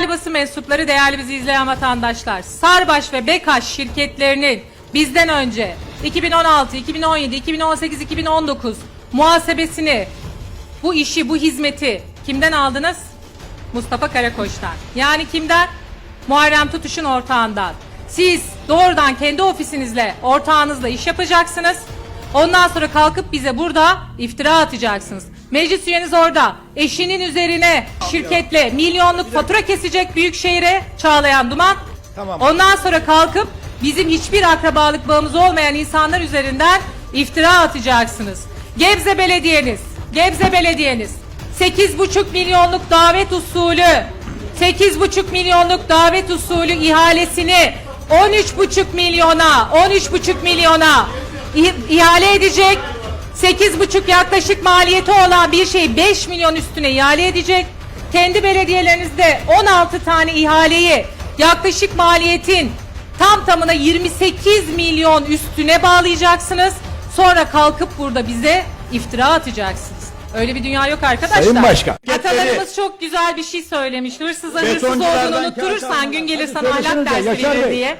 Değerli basın mensupları, değerli bizi izleyen vatandaşlar, Sarbaş ve Bekaş şirketlerinin bizden önce 2016, 2017, 2018, 2019 muhasebesini, bu işi, bu hizmeti kimden aldınız? Mustafa Karakoç'tan. Yani kimden? Muharrem Tutuş'un ortağından. Siz doğrudan kendi ofisinizle, ortağınızla iş yapacaksınız. Ondan sonra kalkıp bize burada iftira atacaksınız. Meclis üyeniz orada. Eşinin üzerine şirketle milyonluk fatura kesecek Büyükşehir'e Çağlayan Duman. Tamam. Ondan sonra kalkıp bizim hiçbir akrabalık bağımız olmayan insanlar üzerinden iftira atacaksınız. Gebze Belediyeniz, Gebze Belediyeniz 8,5 milyonluk davet usulü 8,5 milyonluk davet usulü ihalesini 13,5 milyona 13,5 milyona ihale edecek. 8,5 yaklaşık maliyeti olan bir şeyi 5 milyon üstüne ihale edecek. Kendi belediyelerinizde 16 tane ihaleyi yaklaşık maliyetin tam tamına 28 milyon üstüne bağlayacaksınız. Sonra kalkıp burada bize iftira atacaksınız. Öyle bir dünya yok arkadaşlar. Sayın Başkan. Atalarımız çok güzel bir şey söylemiş. Hırsızın hırsız olduğunu unutturursan gün gelir sana ahlak dersi verir diye.